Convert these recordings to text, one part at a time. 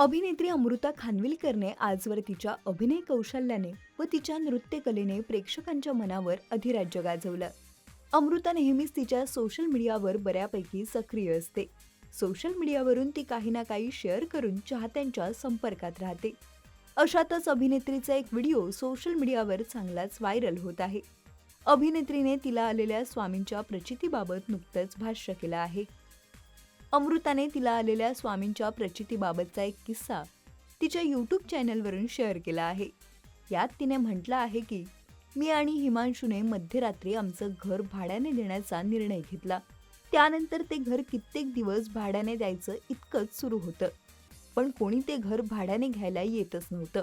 अभिनेत्री अमृता खानविलकरने आजवर तिच्या अभिनय कौशल्याने व तिच्या नृत्यकलेने प्रेक्षकांच्या मनावर अधिराज्य गाजवलं. अमृता नेहमीच तिच्या सोशल मीडियावर बऱ्यापैकी सक्रिय असते. सोशल मीडियावरून ती काही ना काही शेअर करून चाहत्यांच्या संपर्कात राहते. अशातच अभिनेत्रीचा एक व्हिडिओ सोशल मीडियावर चांगलाच व्हायरल होत आहे. अभिनेत्रीने तिला आलेल्या स्वामींच्या प्रचितीबाबत नुकतंच भाष्य केलं आहे. अमृताने तिला आलेल्या स्वामींच्या प्रचितीबाबतचा एक किस्सा तिच्या यूट्यूब चॅनलवरून शेअर केला आहे. यात तिने म्हटलं आहे की मी आणि हिमांशूने मध्यरात्री आमचं घर भाड्याने देण्याचा निर्णय घेतला. त्यानंतर ते घर कित्येक दिवस भाड्याने द्यायचं इतकंच सुरू होतं. पण कोणी ते घर भाड्याने घ्यायला येतच नव्हतं.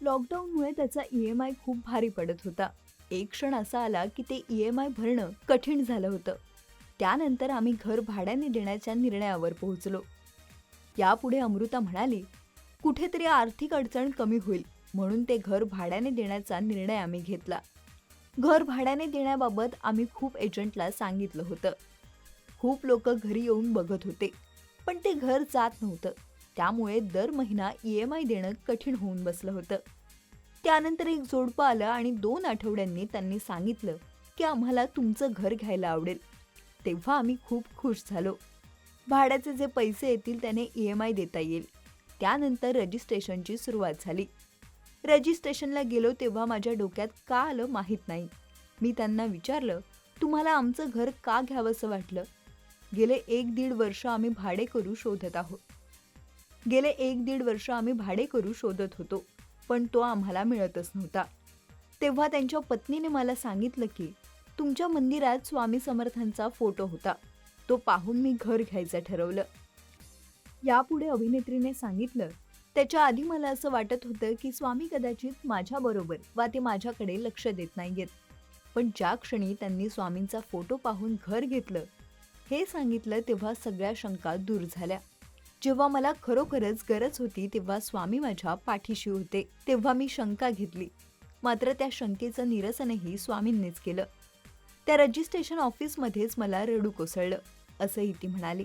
लॉकडाऊनमुळे त्याचा ई एम आय खूप भारी पडत होता. एक क्षण असा आला की ते ई एम आय भरणं कठीण झालं होतं. त्यानंतर आम्ही घर भाड्याने देण्याच्या निर्णयावर पोहोचलो. यापुढे अमृता म्हणाली कुठेतरी आर्थिक अडचण कमी होईल म्हणून ते घर भाड्याने देण्याचा निर्णय आम्ही घेतला. घर भाड्याने देण्याबाबत आम्ही खूप एजंटला सांगितलं होतं. खूप लोक घरी येऊन बघत होते पण ते घर जात नव्हतं. त्यामुळे दर महिना ई एम आय देणं कठीण होऊन बसलं होतं. त्यानंतर एक जोडपं आलं आणि दोन आठवड्यांनी त्यांनी सांगितलं की आम्हाला तुमचं घर घ्यायला आवडेल. तेव्हा आम्ही खूप खुश झालो. भाड्याचे जे पैसे येतील त्याने ई एम आय देता येईल. त्यानंतर रजिस्ट्रेशनची सुरुवात झाली. रजिस्ट्रेशनला गेलो तेव्हा माझ्या डोक्यात का आलं माहीत नाही. मी त्यांना विचारलं तुम्हाला आमचं घर का घ्यावंसं वाटलं? गेले एक दीड वर्ष आम्ही भाडे करू शोधत आहोत. गेले एक दीड वर्ष आम्ही भाडे करू शोधत होतो पण तो आम्हाला मिळतच नव्हता. तेव्हा त्यांच्या पत्नीने मला सांगितलं की तुमच्या मंदिरात स्वामी समर्थांचा फोटो होता. तो पाहून मी घर घ्यायचं ठरवलं. यापुढे अभिनेत्रीने सांगितलं त्याच्या आधी मला असं वाटत होतं की स्वामी कदाचित माझ्याबरोबर वा ते माझ्याकडे लक्ष देत नाहीयेत. पण ज्या क्षणी त्यांनी स्वामींचा फोटो पाहून घर घेतलं हे सांगितलं तेव्हा सगळ्या शंका दूर झाल्या. जेव्हा मला खरोखरच गरज होती तेव्हा स्वामी माझ्या पाठीशी होते तेव्हा मी शंका घेतली. मात्र त्या शंकेचं निरसनही स्वामींनीच केलं. त्या रजिस्ट्रेशन ऑफिसमध्येच मला रडू कोसळलं असंही ती म्हणाली.